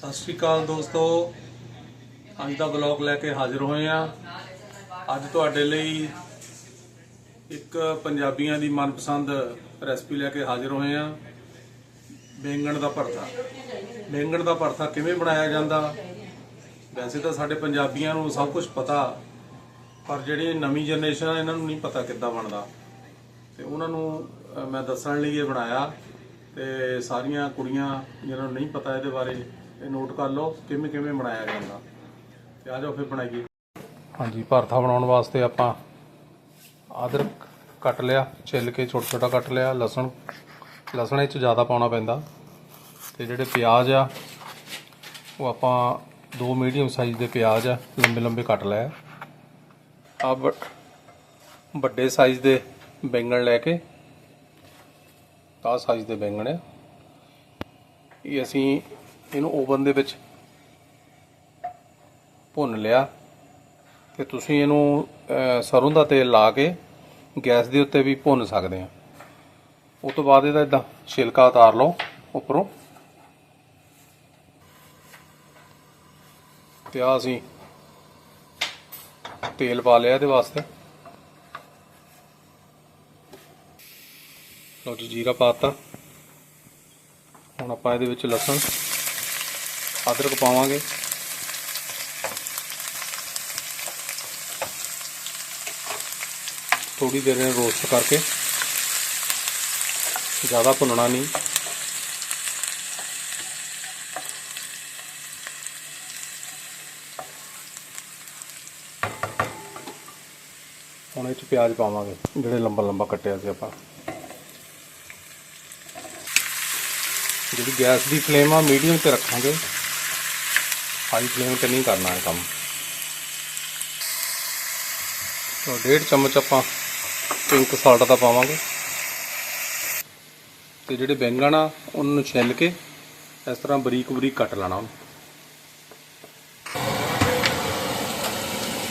ਸਤਿ ਸ਼੍ਰੀ ਅਕਾਲ ਦੋਸਤੋ। ਅੱਜ ਦਾ ਬਲੌਗ ਲੈ ਕੇ ਹਾਜ਼ਰ ਹੋਏ ਆ ਅੱਜ ਤੁਹਾਡੇ ਲਈ ਇੱਕ ਪੰਜਾਬੀਆਂ ਦੀ ਮਨਪਸੰਦ ਰੈਸਪੀ ਲੈ ਕੇ ਹਾਜ਼ਰ ਹੋਏ ਆ ਬੈਂਗਣ ਦਾ ਭਰਤਾ। ਬੈਂਗਣ ਦਾ ਭਰਤਾ ਕਿਵੇਂ ਬਣਾਇਆ ਜਾਂਦਾ? ਵੈਸੇ ਤਾਂ ਸਾਡੇ ਪੰਜਾਬੀਆਂ ਨੂੰ ਸਭ ਕੁਝ ਪਤਾ, ਪਰ ਜਿਹੜੀ ਨਵੀਂ ਜਨਰੇਸ਼ਨ ਇਹਨਾਂ ਨੂੰ ਨਹੀਂ ਪਤਾ ਕਿੱਦਾਂ ਬਣਦਾ। ਤੇ ਉਹਨਾਂ ਨੂੰ ਮੈਂ ਦੱਸਣ ਲਈ ਇਹ ਬਣਾਇਆ। ਤੇ ਸਾਰੀਆਂ ਕੁੜੀਆਂ, ਜਿਹਨਾਂ ਨੂੰ ਨਹੀਂ ਪਤਾ ਇਹਦੇ ਬਾਰੇ ਇਹ ਨੋਟ ਕਰ ਲਓ ਕਿਵੇਂ ਕਿਵੇਂ ਬਣਾਇਆ ਜਾਂਦਾ ਤੇ ਆ ਜਾਓ ਫਿਰ ਬਣਾਈਏ। ਹਾਂਜੀ, ਭਰਥਾ ਬਣਾਉਣ ਵਾਸਤੇ ਆਪਾਂ ਅਦਰਕ ਕੱਟ ਲਿਆ, ਛਿੱਲ ਕੇ ਛੋਟਾ ਛੋਟਾ ਕੱਟ ਲਿਆ, ਲਸਣ ਲਸਣ ਇਹ ਚ ਜ਼ਿਆਦਾ ਪਾਉਣਾ ਪੈਂਦਾ। ਤੇ ਜਿਹੜੇ ਪਿਆਜ਼ ਆ, ਉਹ ਆਪਾਂ ਦੋ ਮੀਡੀਅਮ ਸਾਈਜ਼ ਦੇ ਪਿਆਜ਼ ਆ, ਲੰਬੇ ਲੰਬੇ ਕੱਟ ਲਏ। ਆ ਵੱਡੇ ਸਾਈਜ਼ ਦੇ ਬੈਂਗਣ ਲੈ ਕੇ, ਆਹ ਸਾਈਜ਼ ਦੇ ਬੈਂਗਣ ਆ। ਇਹ ਅਸੀਂ ਇਹਨੂੰ ਓਵਨ ਦੇ ਵਿੱਚ ਭੁੰਨ ਲਿਆ ਤੇ ਤੁਸੀਂ ਇਹਨੂੰ ਅਹ, ਸਰੋਂ ਦਾ ਤੇਲ ਲਾ ਕੇ ਗੈਸ ਦੇ ਉੱਤੇ ਵੀ ਭੁੰਨ ਸਕਦੇ ਆ ਉਸ ਤੋਂ ਬਾਅਦ ਇਹਦਾ ਇਦਾਂ ਛਿਲਕਾ ਉਤਾਰ ਲਓ ਉੱਪਰੋਂ। ਤੇ ਆ ਅਸੀਂ ਤੇਲ ਪਾ ਲਿਆ ਇਹਦੇ ਵਾਸਤੇ। ਲਓ ਜੀ ਜੀਰਾ ਪਾਤਾ ਹੁਣ ਆਪਾਂ ਇਹਦੇ ਵਿੱਚ ਲਸਣ ਅਦਰਕ ਪਾਵਾਂਗੇ। ਥੋੜੀ ਦੇਰ ਇਹਨੂੰ ਰੋਸਟ ਕਰਕੇ। ਜ਼ਿਆਦਾ ਭੁੰਨਣਾ ਨਹੀਂ। ਹੁਣ ਇਹ ਚ ਪਿਆਜ਼ ਪਾਵਾਂਗੇ, ਜਿਹੜੇ ਲੰਬਾ ਲੰਬਾ ਕੱਟਿਆ ਸੀ ਆਪਾਂ। ਜਿਹੜੀ ਗੈਸ ਦੀ ਫਲੇਮ ਆ, ਮੀਡੀਅਮ ਤੇ ਰੱਖਾਂਗੇ। ਹਾਈ ਫਲੇਮ ਤੇ ਨਹੀਂ ਕਰਨਾ ਹੈ ਕੰਮ। ਤਾਂ ਡੇਢ ਚਮਚ ਆਪਾਂ ਪਿੰਕ ਸਾਲਟ ਦਾ ਪਾਵਾਂਗੇ। ਤੇ ਜਿਹੜੇ ਬੈਂਗਣ ਆ, ਉਹਨਾਂ ਨੂੰ ਛਿੱਲ ਕੇ ਇਸ ਤਰ੍ਹਾਂ ਬਰੀਕ ਬਰੀਕ ਕੱਟ ਲੈਣਾ ਉਹਨੂੰ।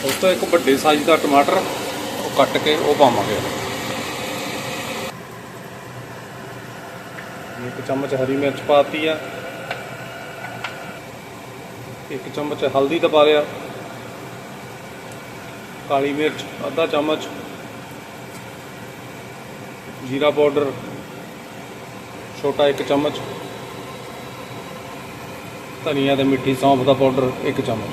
ਉਸ ਤੋਂ ਇੱਕ ਵੱਡੇ ਸਾਈਜ਼ ਦਾ ਟਮਾਟਰ ਉਹ ਕੱਟ ਕੇ ਉਹ ਪਾਵਾਂਗੇ। ਇੱਕ ਚਮਚ ਹਰੀ ਮਿਰਚ ਪਾਤੀ ਆ। ਇੱਕ ਚਮਚ ਹਲਦੀ ਦਾ ਪਾ ਲਿਆ ਕਾਲੀ ਮਿਰਚ, ਅੱਧਾ ਚਮਚ। ਜੀਰਾ ਪਾਊਡਰ, ਛੋਟਾ ਇੱਕ ਚਮਚ। ਧਨੀਆ ਤੇ ਮਿੱਠੀ ਸੌਂਫ ਦਾ ਪਾਊਡਰ, ਇੱਕ ਚਮਚ।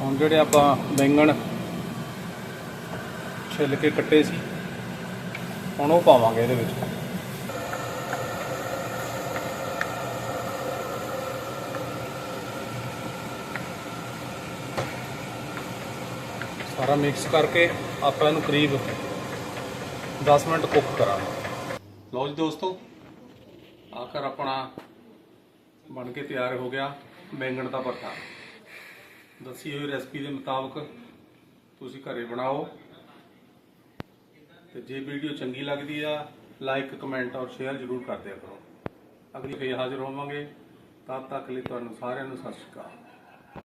ਹੁਣ ਜਿਹੜੇ ਆਪਾਂ ਬੈਂਗਣ ਛਿੱਲ ਕੇ ਕੱਟੇ ਸੀ, ਹੁਣ ਉਹ ਪਾਵਾਂਗੇ ਇਹਦੇ ਵਿੱਚ। ਸਾਰਾ ਮਿਕਸ ਕਰਕੇ ਆਪਾਂ ਇਹਨੂੰ ਕਰੀਬ 10 ਮਿੰਟ ਕੁੱਕ ਕਰਾਂਗੇ। ਲਓ ਜੀ ਦੋਸਤੋ, ਆਖਰ ਆਪਣਾ ਬਣ ਕੇ ਤਿਆਰ ਹੋ ਗਿਆ ਬੈਂਗਣ ਦਾ ਭਰਤਾ। ਦੱਸੀ ਹੋਈ ਰੈਸਪੀ ਦੇ ਮੁਤਾਬਕ ਤੁਸੀਂ ਘਰੇ ਬਣਾਓ। ਤੇ ਜੇ ਵੀਡੀਓ ਚੰਗੀ ਲੱਗਦੀ ਆ ਲਾਈਕ ਕਮੈਂਟ ਔਰ ਸ਼ੇਅਰ ਜ਼ਰੂਰ ਕਰ ਦਿਆ ਕਰੋ। ਅਗਲੀ ਫੇਰ ਹਾਜ਼ਰ ਹੋਵਾਂਗੇ। ਤਦ ਤੱਕ ਲਈ ਤੁਹਾਨੂੰ ਸਾਰਿਆਂ ਨੂੰ ਸਤਿ ਸ਼੍ਰੀ ਅਕਾਲ।